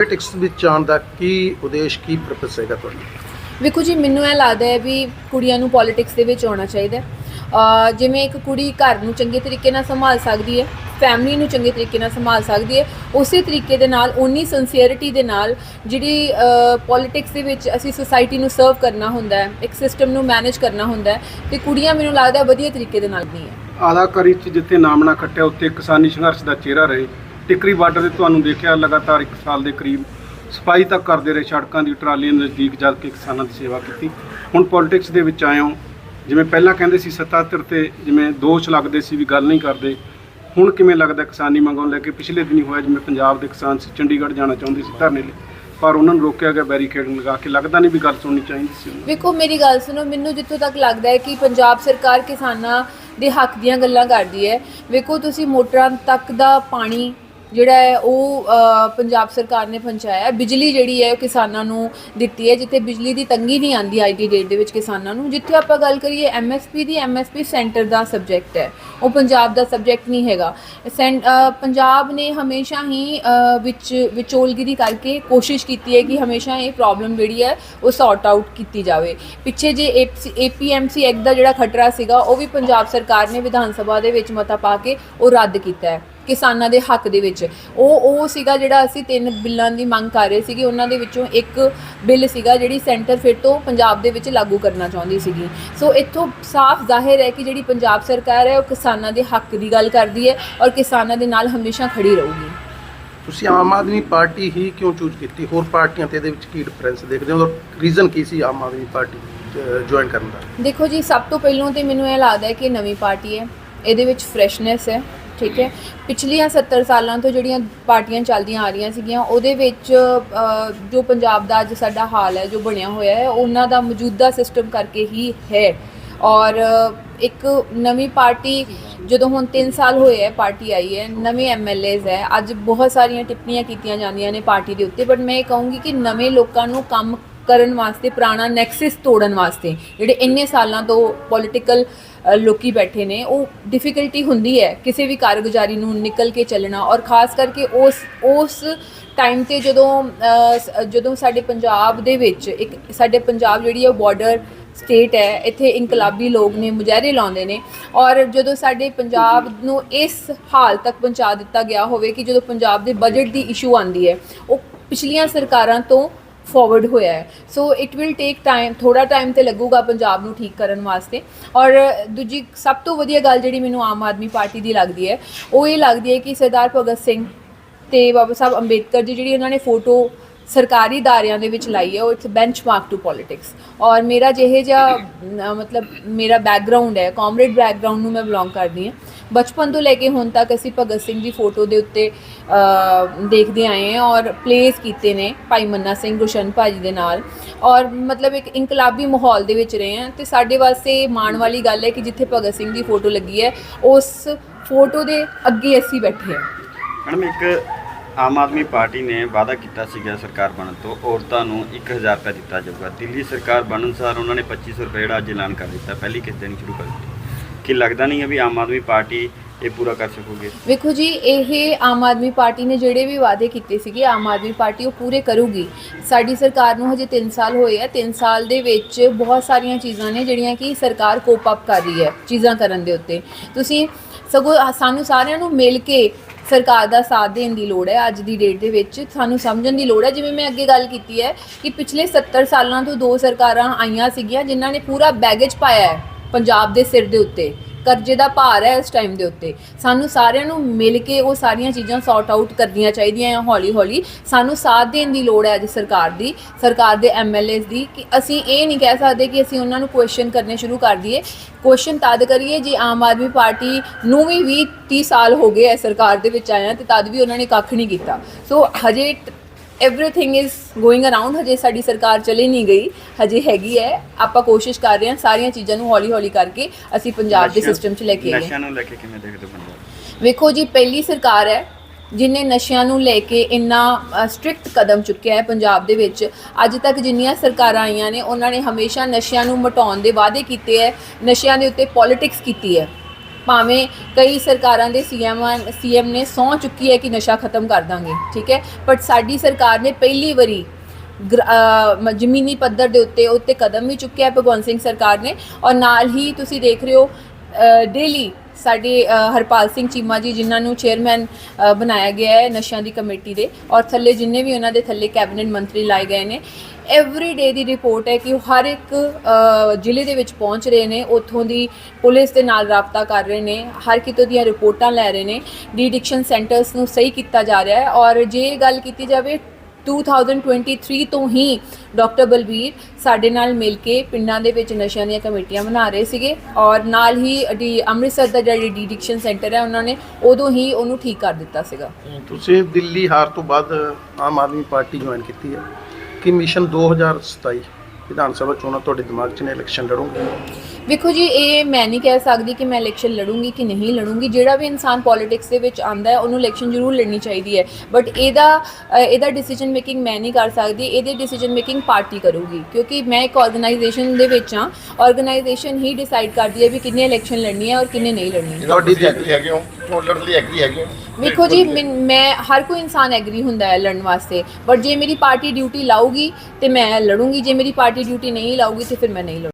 Politics ਵਿੱਚ ਆਉਣ ਦਾ ਕੀ ਉਦੇਸ਼ ਕੀ ਪਰਪਸ ਹੈਗਾ ਤੁਹਾਡਾ? ਵੇਖੋ ਜੀ ਮੈਨੂੰ ਇਹ ਲੱਗਦਾ ਹੈ ਵੀ ਕੁੜੀਆਂ ਨੂੰ ਪੋਲਿਟਿਕਸ ਦੇ ਵਿੱਚ ਆਉਣਾ ਚਾਹੀਦਾ ਹੈ। ਜਿਵੇਂ ਇੱਕ ਕੁੜੀ ਘਰ ਨੂੰ ਚੰਗੇ ਤਰੀਕੇ ਨਾਲ ਸੰਭਾਲ ਸਕਦੀ ਹੈ ਫੈਮਿਲੀ ਨੂੰ ਚੰਗੇ ਤਰੀਕੇ ਨਾਲ ਸੰਭਾਲ ਸਕਦੀ ਹੈ ਉਸੇ ਤਰੀਕੇ ਦੇ ਨਾਲ ਓਨੀ ਸਿੰਸੀਅਰਿਟੀ ਦੇ ਨਾਲ ਜਿਹੜੀ ਪੋਲਿਟਿਕਸ ਦੇ ਵਿੱਚ ਅਸੀਂ ਸੁਸਾਇਟੀ ਨੂੰ ਸਰਵ ਕਰਨਾ ਹੁੰਦਾ ਹੈ ਇੱਕ ਸਿਸਟਮ ਨੂੰ ਮੈਨੇਜ ਕਰਨਾ ਹੁੰਦਾ ਹੈ ਤੇ ਕੁੜੀਆਂ ਮੈਨੂੰ ਲੱਗਦਾ ਹੈ ਵਧੀਆ ਤਰੀਕੇ ਦੇ ਨਾਲ ਨਹੀਂ ਹੈ। ਅਦਾਕਾਰੀ 'ਚ ਜਿੱਥੇ ਨਾਮ ਨਾ ਖੱਟਿਆ ਉੱਥੇ ਕਿਸਾਨੀ ਸੰਘਰਸ਼ ਦਾ ਚਿਹਰਾ ਰਹੇ। ਟਿਕਰੀ ਬਾਰਡਰ ਤੇ ਤੁਹਾਨੂੰ ਦੇਖਿਆ ਲਗਾਤਾਰ 1 ਸਾਲ ਦੇ ਕਰੀਬ ਸਫ਼ਾਈ ਤੱਕ ਕਰਦੇ ਰਹੇ ਸੜਕਾਂ ਦੀ ਟਰਾਲੀਆਂ ਨਜ਼ਦੀਕ ਜਾ ਕੇ ਕਿਸਾਨਾਂ ਦੀ ਸੇਵਾ ਕੀਤੀ। ਹੁਣ ਪੋਲਿਟਿਕਸ ਦੇ ਵਿੱਚ ਆਏ ਹੋ। ਜਿਵੇਂ ਪਹਿਲਾਂ ਕਹਿੰਦੇ ਸੀ ਸੱਤਾ ਧਿਰ ਤੇ ਜਿਵੇਂ ਦੋਸ਼ ਲੱਗਦੇ ਸੀ ਵੀ ਗੱਲ ਨਹੀਂ ਕਰਦੇ, ਹੁਣ ਕਿਵੇਂ ਲੱਗਦਾ ਕਿਸਾਨੀ ਮੰਗੋਂ ਲੈ ਕੇ ਪਿਛਲੇ ਦਿਨੀ ਹੋਇਆ ਜਿਵੇਂ ਪੰਜਾਬ ਦੇ ਕਿਸਾਨ ਸੀ, ਚੰਡੀਗੜ੍ਹ ਜਾਣਾ ਚਾਹੁੰਦੇ ਸੀ ਧਰਨੇ ਲਈ, ਪਰ ਉਹਨਾਂ ਨੂੰ ਰੋਕਿਆ ਗਿਆ ਬੈਰੀਕੇਡ ਲਗਾ ਕੇ। ਲੱਗਦਾ ਨਹੀਂ ਵੀ ਗੱਲ ਸੁਣਨੀ ਚਾਹੀਦੀ ਸੀ ਉਹਨਾਂ ਵੇਖੋ, ਮੇਰੀ ਗੱਲ ਸੁਣੋ, ਮੈਨੂੰ ਜਿੱਥੋਂ ਤੱਕ ਲੱਗਦਾ ਹੈ ਕਿ ਪੰਜਾਬ ਸਰਕਾਰ ਕਿਸਾਨਾਂ ਦੇ ਹੱਕ ਦੀਆਂ ਗੱਲਾਂ ਕਰਦੀ ਹੈ। ਵੇਖੋ, ਤੁਸੀਂ ਮੋਟਰਾਂ ਤੱਕ ਦਾ ਪਾਣੀ ਜਿਹੜਾ ਹੈ ਉਹ ਪੰਜਾਬ ਸਰਕਾਰ ਨੇ ਪਹੁੰਚਾਇਆ ਬਿਜਲੀ ਜਿਹੜੀ ਹੈ ਉਹ ਕਿਸਾਨਾਂ ਨੂੰ ਦਿੱਤੀ ਹੈ, ਜਿੱਥੇ ਬਿਜਲੀ ਦੀ ਤੰਗੀ ਨਹੀਂ ਆਂਦੀ ਅੱਜ ਦੀ ਡੇਟ ਦੇ ਵਿੱਚ ਕਿਸਾਨਾਂ ਨੂੰ। ਜਿੱਥੇ ਆਪਾਂ ਗੱਲ ਕਰੀਏ ਐਮਐਸਪੀ ਦੀ ਐਮਐਸਪੀ ਸੈਂਟਰ ਦਾ ਸਬਜੈਕਟ ਹੈ। ਉਹ ਪੰਜਾਬ ਦਾ ਸਬਜੈਕਟ ਨਹੀਂ ਹੈਗਾ। ਸੈਂ- ਪੰਜਾਬ ਨੇ ਹਮੇਸ਼ਾ ਹੀ ਵਿੱਚ, ਵਿਚੋਲਗਿਰੀ ਕਰਕੇ ਕੋਸ਼ਿਸ਼ ਕੀਤੀ ਹੈ ਕਿ ਹਮੇਸ਼ਾ ਇਹ ਪ੍ਰੋਬਲਮ ਜਿਹੜੀ ਹੈ ਉਹ ਸੌਰਟ ਆਊਟ ਕੀਤੀ ਜਾਵੇ। ਪਿੱਛੇ ਜੇ ਏਪੀਐਮਸੀ ਐਕਟ ਦਾ ਜਿਹੜਾ ਖਟਰਾ ਸੀਗਾ, ਉਹ ਵੀ ਪੰਜਾਬ ਸਰਕਾਰ ਨੇ ਵਿਧਾਨ ਸਭਾ ਦੇ ਵਿੱਚ ਮਤਾ ਪਾ ਕੇ ਉਹ ਰੱਦ ਕੀਤਾ ਹੈ। ਕਿਸਾਨਾਂ ਦੇ ਹੱਕ ਦੇ ਵਿੱਚ। ਉਹ ਉਹ ਸੀਗਾ ਜਿਹੜਾ ਅਸੀਂ ਤਿੰਨ ਬਿੱਲਾਂ ਦੀ ਮੰਗ ਕਰ ਰਹੇ ਸੀਗੇ ਉਹਨਾਂ ਦੇ ਵਿੱਚੋਂ ਇੱਕ ਬਿੱਲ ਸੀਗਾ ਜਿਹੜੀ ਸੈਂਟਰ ਫਿਰ ਤੋਂ ਪੰਜਾਬ ਦੇ ਵਿੱਚ ਲਾਗੂ ਕਰਨਾ ਚਾਹੁੰਦੀ ਸੀਗੀ। ਸੋ ਇੱਥੋਂ ਸਾਫ਼ ਜ਼ਾਹਿਰ ਹੈ ਕਿ ਜਿਹੜੀ ਪੰਜਾਬ ਸਰਕਾਰ ਹੈ ਉਹ ਕਿਸਾਨਾਂ ਦੇ ਹੱਕ ਦੀ ਗੱਲ ਕਰਦੀ ਹੈ ਔਰ ਕਿਸਾਨਾਂ ਦੇ ਨਾਲ ਹਮੇਸ਼ਾ ਖੜੀ ਰਹੂਗੀ। ਤੁਸੀਂ ਆਮ ਆਦਮੀ ਪਾਰਟੀ ਹੀ ਕਿਉਂ ਚੂਜ਼ ਕੀਤੀ? ਹੋਰ ਪਾਰਟੀਆਂ ਤੇ ਇਹਦੇ ਵਿੱਚ ਕੀ ਡਿਫਰੈਂਸ ਦੇਖਦੇ ਹੋ? ਰੀਜ਼ਨ ਕੀ ਸੀ ਆਮ ਆਦਮੀ ਪਾਰਟੀ ਜੁਆਇਨ ਕਰਨ ਦਾ? ਦੇਖੋ ਜੀ ਸਭ ਤੋਂ ਪਹਿਲਾਂ ਤੇ ਮੈਨੂੰ ਇਹ ਲੱਗਦਾ ਹੈ ਕਿ ਨਵੀਂ ਪਾਰਟੀ ਹੈ। ਇਹਦੇ ਵਿੱਚ ਫਰੈਸ਼ਨੈਸ ਹੈ। ਠੀਕ ਹੈ? ਪਿਛਲੀਆਂ 70 ਸਾਲਾਂ ਤੋਂ ਜਿਹੜੀਆਂ ਪਾਰਟੀਆਂ ਚੱਲਦੀਆਂ ਆ ਰਹੀਆਂ ਸੀਗੀਆਂ, ਉਹਦੇ ਵਿੱਚ ਜੋ ਪੰਜਾਬ ਦਾ ਅੱਜ ਸਾਡਾ ਹਾਲ ਹੈ, ਜੋ ਬਣਿਆ ਹੋਇਆ ਹੈ, ਉਹਨਾਂ ਦਾ ਮੌਜੂਦਾ ਸਿਸਟਮ ਕਰਕੇ ਹੀ ਹੈ। ਔਰ ਇੱਕ ਨਵੀਂ ਪਾਰਟੀ ਜਦੋਂ ਹੁਣ 3 ਸਾਲ ਹੋਏ ਹੈ, ਪਾਰਟੀ ਆਈ ਹੈ, ਨਵੇਂ ਐਮਐਲਏਜ਼ ਹੈ, ਅੱਜ ਬਹੁਤ ਸਾਰੀਆਂ ਟਿੱਪਣੀਆਂ ਕੀਤੀਆਂ ਜਾਂਦੀਆਂ ਨੇ ਪਾਰਟੀ ਦੇ ਉੱਤੇ ਬਟ ਮੈਂ ਇਹ ਕਹੂੰਗੀ ਕਿ ਨਵੇਂ ਲੋਕਾਂ ਨੂੰ ਕੰਮ ਕਰਨ ਵਾਸਤੇ, ਪੁਰਾਣਾ ਨੈਕਸਸ ਤੋੜਨ ਵਾਸਤੇ, ਜਿਹੜੇ ਇੰਨੇ ਸਾਲਾਂ ਤੋਂ ਪੋਲਿਟੀਕਲ ਲੋਕੀ ਬੈਠੇ ਨੇ, ਉਹ ਡਿਫਿਕਲਟੀ ਹੁੰਦੀ ਹੈ ਕਿਸੇ ਵੀ ਕਾਰਗੁਜ਼ਾਰੀ ਨੂੰ ਨਿਕਲ ਕੇ ਚੱਲਣਾ ਔਰ ਖਾਸ ਕਰਕੇ ਉਸ ਉਸ ਟਾਈਮ ਤੇ ਜਦੋਂ ਸ- ਜਦੋਂ ਸਾਡੇ ਪੰਜਾਬ ਦੇ ਵਿੱਚ ਇੱਕ, ਸਾਡੇ ਪੰਜਾਬ ਜਿਹੜੀ ਹੈ ਬਾਰਡਰ ਸਟੇਟ ਹੈ, ਇੱਥੇ ਇਨਕਲਾਬੀ ਲੋਕ ਨੇ, ਮੁਜ਼ਾਹਰੇ ਲਾਉਂਦੇ ਨੇ ਔਰ ਜਦੋਂ ਸਾਡੇ ਪੰਜਾਬ ਨੂੰ ਇਸ ਹਾਲ ਤੱਕ ਪਹੁੰਚਾ ਦਿੱਤਾ ਗਿਆ ਹੋਵੇ ਕਿ ਜਦੋਂ ਪੰਜਾਬ ਦੇ ਬਜਟ ਦੀ ਇਸ਼ੂ ਆਂਦੀ ਹੈ, ਉਹ ਪਿਛਲੀਆਂ ਸਰਕਾਰਾਂ ਤੋਂ ਫਾਰਵਰਡ ਹੋਇਆ ਹੈ। So it will take time ਥੋੜਾ ਟਾਈਮ ਤੇ ਲੱਗੂਗਾ ਪੰਜਾਬ ਨੂੰ ਠੀਕ ਕਰਨ ਵਾਸਤੇ। ਔਰ ਦੂਜੀ ਸਭ ਤੋਂ ਵਧੀਆ ਗੱਲ ਜਿਹੜੀ ਮੈਨੂੰ ਆਮ ਆਦਮੀ ਪਾਰਟੀ ਦੀ ਲੱਗਦੀ ਹੈ, ਉਹ ਇਹ ਲੱਗਦੀ ਹੈ ਕਿ ਸਰਦਾਰ ਭਗਤ ਸਿੰਘ ਤੇ ਬਾਬਾ ਸਾਹਿਬ ਅੰਬੇਦਕਰ ਦੀ ਜਿਹੜੀ ਉਹਨਾਂ ਨੇ ਫੋਟੋ ਸਰਕਾਰੀ ਦਾਇਰਿਆਂ ਦੇ ਵਿੱਚ ਲਾਈ ਹੈ, ਉਹ ਇਟਸ ਬੈਂਚਮਾਰਕ ਟੂ ਪੋਲਿਟਿਕਸ ਔਰ ਮੇਰਾ ਜਿਹੇ ਜਿਹਾ ਮਤਲਬ ਮੇਰਾ ਬੈਕਗ੍ਰਾਉਂਡ ਹੈ ਕਾਮਰੇਡ ਬੈਕਗ੍ਰਾਉਂਡ ਨੂੰ ਮੈਂ ਬਿਲੋਂਗ ਕਰਦੀ ਹਾਂ। ਬਚਪਨ ਤੋਂ ਲੈ ਕੇ ਹੁਣ ਤੱਕ ਅਸੀਂ ਭਗਤ ਸਿੰਘ ਦੀ ਫੋਟੋ ਦੇ ਉੱਤੇ ਦੇਖਦੇ ਆਏ ਹਾਂ ਔਰ ਪਲੇਸ ਕੀਤੇ ਨੇ ਭਾਈ ਮੰਨਾ ਸਿੰਘ ਗੁਸ਼ਨ ਭਾਜੀ ਦੇ ਨਾਲ। ਔਰ ਮਤਲਬ ਇੱਕ ਇਨਕਲਾਬੀ ਮਾਹੌਲ ਦੇ ਵਿੱਚ ਰਹੇ ਹਾਂ ਤੇ ਸਾਡੇ ਵਾਸਤੇ ਮਾਣ ਵਾਲੀ ਗੱਲ ਹੈ ਕਿ ਜਿੱਥੇ ਭਗਤ ਸਿੰਘ ਦੀ ਫੋਟੋ ਲੱਗੀ ਹੈ, ਉਸ ਫੋਟੋ ਦੇ ਅੱਗੇ ਅਸੀਂ ਬੈਠੇ ਹਾਂ। ਮੈਡਮ, ਇੱਕ ਆਮ ਆਦਮੀ ਪਾਰਟੀ ਨੇ ਵਾਅਦਾ ਕੀਤਾ ਸੀਗਾ ਸਰਕਾਰ ਬਣਨ ਤੋਂ, ਔਰਤਾਂ ਨੂੰ 1000 ਰੁਪਏ ਦਿੱਤਾ ਜਾਊਗਾ। ਦਿੱਲੀ ਸਰਕਾਰ ਬਣਨ ਸਾਰ ਉਹਨਾਂ ਨੇ 2500 ਰੁਪਏ ਜਿਹੜਾ ਅੱਜ ਐਲਾਨ ਕਰ ਦਿੱਤਾ, ਪਹਿਲੀ ਕਿਸ਼ਤ ਦੇਣੀ ਸ਼ੁਰੂ ਕਰ ਦਿੱਤੀ। ਕੀ ਲੱਗਦਾ ਨਹੀਂ ਹੈ ਵੀ ਆਮ ਆਦਮੀ ਪਾਰਟੀ ਇਹ ਪੂਰਾ ਕਰ ਸਕੂਗੀ? ਵੇਖੋ ਜੀ, ਇਹ ਆਮ ਆਦਮੀ ਪਾਰਟੀ ਨੇ ਜਿਹੜੇ ਵੀ ਵਾਅਦੇ ਕੀਤੇ ਸੀਗੇ, ਆਮ ਆਦਮੀ ਪਾਰਟੀ ਉਹ ਪੂਰੇ ਕਰੂਗੀ। ਸਾਡੀ ਸਰਕਾਰ ਨੂੰ ਹਜੇ 3 ਸਾਲ ਹੋਏ ਆ 3 ਸਾਲ ਦੇ ਵਿੱਚ ਬਹੁਤ ਸਾਰੀਆਂ ਚੀਜ਼ਾਂ ਨੇ ਜਿਹੜੀਆਂ ਕਿ ਸਰਕਾਰ ਕੋਪ ਅਪ ਕਰ ਰਹੀ ਹੈ ਚੀਜ਼ਾਂ ਕਰਨ ਦੇ ਉੱਤੇ। ਤੁਸੀਂ ਸਗੋਂ ਸਾਨੂੰ ਸਾਰਿਆਂ ਨੂੰ ਮਿਲ ਕੇ ਸਰਕਾਰ ਦਾ ਸਾਥ ਦੇਣ ਦੀ ਲੋੜ ਹੈ ਅੱਜ ਦੀ ਡੇਟ ਦੇ ਵਿੱਚ। ਸਾਨੂੰ ਸਮਝਣ ਦੀ ਲੋੜ ਹੈ, ਜਿਵੇਂ ਮੈਂ ਅੱਗੇ ਗੱਲ ਕੀਤੀ ਹੈ ਕਿ ਪਿਛਲੇ 70 ਸਾਲਾਂ ਤੋਂ ਦੋ ਸਰਕਾਰਾਂ ਆਈਆਂ ਸੀਗੀਆਂ, ਜਿਨ੍ਹਾਂ ਨੇ ਪੂਰਾ ਬੈਗੇਜ ਪਾਇਆ ਹੈ ਪੰਜਾਬ ਦੇ ਸਿਰ ਦੇ ਉੱਤੇ। ਕਰਜ਼ੇ ਦਾ ਭਾਰ ਹੈ ਇਸ ਟਾਈਮ ਦੇ ਉੱਤੇ। ਸਾਨੂੰ ਸਾਰਿਆਂ ਨੂੰ ਮਿਲ ਕੇ ਉਹ ਸਾਰੀਆਂ ਚੀਜ਼ਾਂ ਸੌਰਟ ਆਊਟ ਕਰਨੀਆਂ ਚਾਹੀਦੀਆਂ ਆ ਹੌਲੀ ਹੌਲੀ। ਸਾਨੂੰ ਸਾਥ ਦੇਣ ਦੀ ਲੋੜ ਹੈ ਅੱਜ ਸਰਕਾਰ ਦੀ, ਸਰਕਾਰ ਦੇ ਐਮਐਲਏਸ ਦੀ ਕਿ ਅਸੀਂ ਇਹ ਨਹੀਂ ਕਹਿ ਸਕਦੇ ਕਿ ਅਸੀਂ ਉਹਨਾਂ ਨੂੰ ਕੁਐਸਚਨ ਕਰਨੇ ਸ਼ੁਰੂ ਕਰ ਦਈਏ। ਕੁਐਸਚਨ ਤਦ ਕਰੀਏ ਜੇ ਆਮ ਆਦਮੀ ਪਾਰਟੀ ਨੂੰ ਵੀ 20 30 ਸਾਲ ਹੋ ਗਏ ਹੈ ਸਰਕਾਰ ਦੇ ਵਿੱਚ ਆਇਆ ਤੇ ਤਦ ਵੀ ਉਹਨਾਂ ਨੇ ਕੱਖ ਨਹੀਂ ਕੀਤਾ। ਸੋ ਹਜੇ ਐਵਰੀਥਿੰਗ ਇਜ਼ ਗੋਇੰਗ ਅਰਾਊਂਡ ਹਜੇ ਸਾਡੀ ਸਰਕਾਰ ਚਲੀ ਨਹੀਂ ਗਈ ਹਜੇ ਹੈਗੀ ਹੈ ਆਪਾਂ ਕੋਸ਼ਿਸ਼ ਕਰ ਰਹੇ ਹਾਂ ਸਾਰੀਆਂ ਚੀਜ਼ਾਂ ਨੂੰ ਹੌਲੀ ਹੌਲੀ ਕਰਕੇ ਅਸੀਂ ਪੰਜਾਬ ਦੇ ਸਿਸਟਮ 'ਚ ਲੈ ਕੇ ਆਈਏ। ਨਸ਼ਿਆਂ ਨੂੰ ਲੈ ਕੇ ਕਿਵੇਂ ਦੇਖਦੇ ਹੋ ਪੰਜਾਬ? ਵੇਖੋ ਜੀ ਪਹਿਲੀ ਸਰਕਾਰ ਹੈ ਜਿਨੇ ਨਸ਼ਿਆਂ ਨੂੰ ਲੈ ਕੇ ਇੰਨਾ ਸਟ੍ਰਿਕਟ ਕਦਮ ਚੁੱਕਿਆ ਹੈ ਪੰਜਾਬ ਦੇ ਵਿੱਚ। ਅੱਜ ਤੱਕ ਜਿੰਨੀਆਂ ਸਰਕਾਰਾਂ ਆਈਆਂ ਨੇ ਉਹਨਾਂ ਨੇ ਹਮੇਸ਼ਾ ਨਸ਼ਿਆਂ ਨੂੰ ਮਟਾਉਣ ਦੇ ਵਾਅਦੇ ਕੀਤੇ ਹੈ ਨਸ਼ਿਆਂ ਦੇ ਉੱਤੇ ਪੋਲਿਟਿਕਸ ਕੀਤੀ ਹੈ। ਭਾਵੇਂ ਕਈ ਸਰਕਾਰਾਂ ਦੇ ਸੀਐਮ ਸੀਐਮ ਨੇ ਸਹੁੰ ਚੁੱਕੀ ਹੈ ਕਿ ਨਸ਼ਾ ਖਤਮ ਕਰ ਦਾਂਗੇ, ਠੀਕ ਹੈ? ਬਟ ਸਾਡੀ ਸਰਕਾਰ ਨੇ ਪਹਿਲੀ ਵਾਰੀ ਗ੍ਰ- ਜ਼ਮੀਨੀ ਪੱਧਰ ਦੇ ਉੱਤੇ ਉੱਤੇ ਕਦਮ ਵੀ ਚੁੱਕਿਆ ਭਗਵੰਤ ਸਿੰਘ ਸਰਕਾਰ ਨੇ। ਔਰ ਨਾਲ ਹੀ ਤੁਸੀਂ ਦੇਖ ਰਹੇ ਹੋ ਡੇਲੀ ਸਾਡੇ ਹਰਪਾਲ ਸਿੰਘ ਚੀਮਾ ਜੀ ਜਿਨ੍ਹਾਂ ਨੂੰ ਚੇਅਰਮੈਨ ਬਣਾਇਆ ਗਿਆ ਹੈ ਨਸ਼ਿਆਂ ਦੀ ਕਮੇਟੀ ਦੇ। ਔਰ ਥੱਲੇ ਜਿੰਨੇ ਵੀ ਉਹਨਾਂ ਦੇ ਥੱਲੇ ਕੈਬਨਿਟ ਮੰਤਰੀ ਲਾਏ ਗਏ ਨੇ ਐਵਰੀ ਡੇ ਦੀ ਰਿਪੋਰਟ ਹੈ ਕਿ ਉਹ ਹਰ ਇੱਕ ਜ਼ਿਲ੍ਹੇ ਦੇ ਵਿੱਚ ਪਹੁੰਚ ਰਹੇ ਨੇ, ਉੱਥੋਂ ਦੀ ਪੁਲਿਸ ਦੇ ਨਾਲ ਰਾਬਤਾ ਕਰ ਰਹੇ ਨੇ, ਹਰ ਕਿਤੋਂ ਦੀਆਂ ਰਿਪੋਰਟਾਂ ਲੈ ਰਹੇ ਨੇ ਡੀਡਿਕਸ਼ਨ ਸੈਂਟਰਸ ਨੂੰ ਸਹੀ ਕੀਤਾ ਜਾ ਰਿਹਾ ਹੈ ਔਰ ਜੇ ਗੱਲ ਕੀਤੀ ਜਾਵੇ 2023 ਤੋਂ ਹੀ ਡਾਕਟਰ ਬਲਬੀਰ ਸਾਡੇ ਨਾਲ ਮਿਲ ਕੇ ਪਿੰਡਾਂ ਦੇ ਵਿੱਚ ਨਸ਼ਿਆਂ ਦੀਆਂ ਕਮੇਟੀਆਂ ਬਣਾ ਰਹੇ ਸੀਗੇ ਔਰ ਨਾਲ ਹੀ ਡੀ, ਅੰਮ੍ਰਿਤਸਰ ਦਾ ਜਿਹੜਾ ਡਿਡਿਕਸ਼ਨ ਸੈਂਟਰ ਹੈ ਉਹਨਾਂ ਨੇ ਉਦੋਂ ਹੀ ਉਹਨੂੰ ਠੀਕ ਕਰ ਦਿੱਤਾ ਸੀਗਾ। ਤੁਸੀਂ ਦਿੱਲੀ ਹਾਰ ਤੋਂ ਬਾਅਦ ਆਮ ਆਦਮੀ ਪਾਰਟੀ ਜੁਆਇਨ ਕੀਤੀ ਹੈ। ਕਿ ਮਿਸ਼ਨ 2027 ਵਿਧਾਨ ਸਭਾ ਚੋਣਾਂ ਤੁਹਾਡੇ ਦਿਮਾਗ 'ਚ ਨੇ ਇਲੈਕਸ਼ਨ ਲੜੋਗੇ? ਵੇਖੋ ਜੀ ਇਹ ਮੈਂ ਨਹੀਂ ਕਹਿ ਸਕਦੀ ਕਿ ਮੈਂ ਇਲੈਕਸ਼ਨ ਲੜੂੰਗੀ ਕਿ ਨਹੀਂ ਲੜੂੰਗੀ। ਜਿਹੜਾ ਵੀ ਇਨਸਾਨ ਪੋਲਿਟਿਕਸ ਦੇ ਵਿੱਚ ਆਂਦਾ ਹੈ ਉਹਨੂੰ ਇਲੈਕਸ਼ਨ ਜ਼ਰੂਰ ਲੜਨੀ ਚਾਹੀਦੀ ਹੈ। ਬਟ ਇਹਦਾ ਇਹਦਾ ਡਿਸੀਜਨ ਮੇਕਿੰਗ ਮੈਂ ਨਹੀਂ ਕਰ ਸਕਦੀ ਇਹਦੇ ਡਿਸੀਜਨ ਮੇਕਿੰਗ ਪਾਰਟੀ ਕਰੂਗੀ। ਕਿਉਂਕਿ ਮੈਂ ਇੱਕ ਆਰਗੇਨਾਈਜੇਸ਼ਨ ਦੇ ਵਿੱਚ ਹਾਂ ਆਰਗੇਨਾਈਜੇਸ਼ਨ ਹੀ ਡਿਸਾਈਡ ਕਰਦੀ ਹੈ ਵੀ ਕਿੰਨੇ ਇਲੈਕਸ਼ਨ ਲੜਨੀ ਹੈ ਔਰ ਕਿੰਨੇ ਨਹੀਂ ਲੜਨੀ ਤੁਹਾਡੀ ਹੈਗੇ ਹੋ? ਚੋਣ ਲੜਨ ਲਈ ਐਗਰੀ ਹੈਗੇ ਵੇਖੋ ਜੀ ਮੈਨ- ਮੈਂ ਹਰ ਕੋਈ ਇਨਸਾਨ ਐਗਰੀ ਹੁੰਦਾ ਹੈ ਲੜਨ ਵਾਸਤੇ। ਬਟ ਜੇ ਮੇਰੀ ਪਾਰਟੀ ਡਿਊਟੀ ਲਾਊਗੀ ਤੇ ਮੈਂ ਲੜੂੰਗੀ। ਜੇ ਮੇਰੀ ਪਾਰਟੀ ਡਿਊਟੀ ਨਹੀਂ ਲਾਊਗੀ ਤੇ ਫਿਰ ਮੈਂ ਨਹੀਂ ਲੜੂੰਗੀ।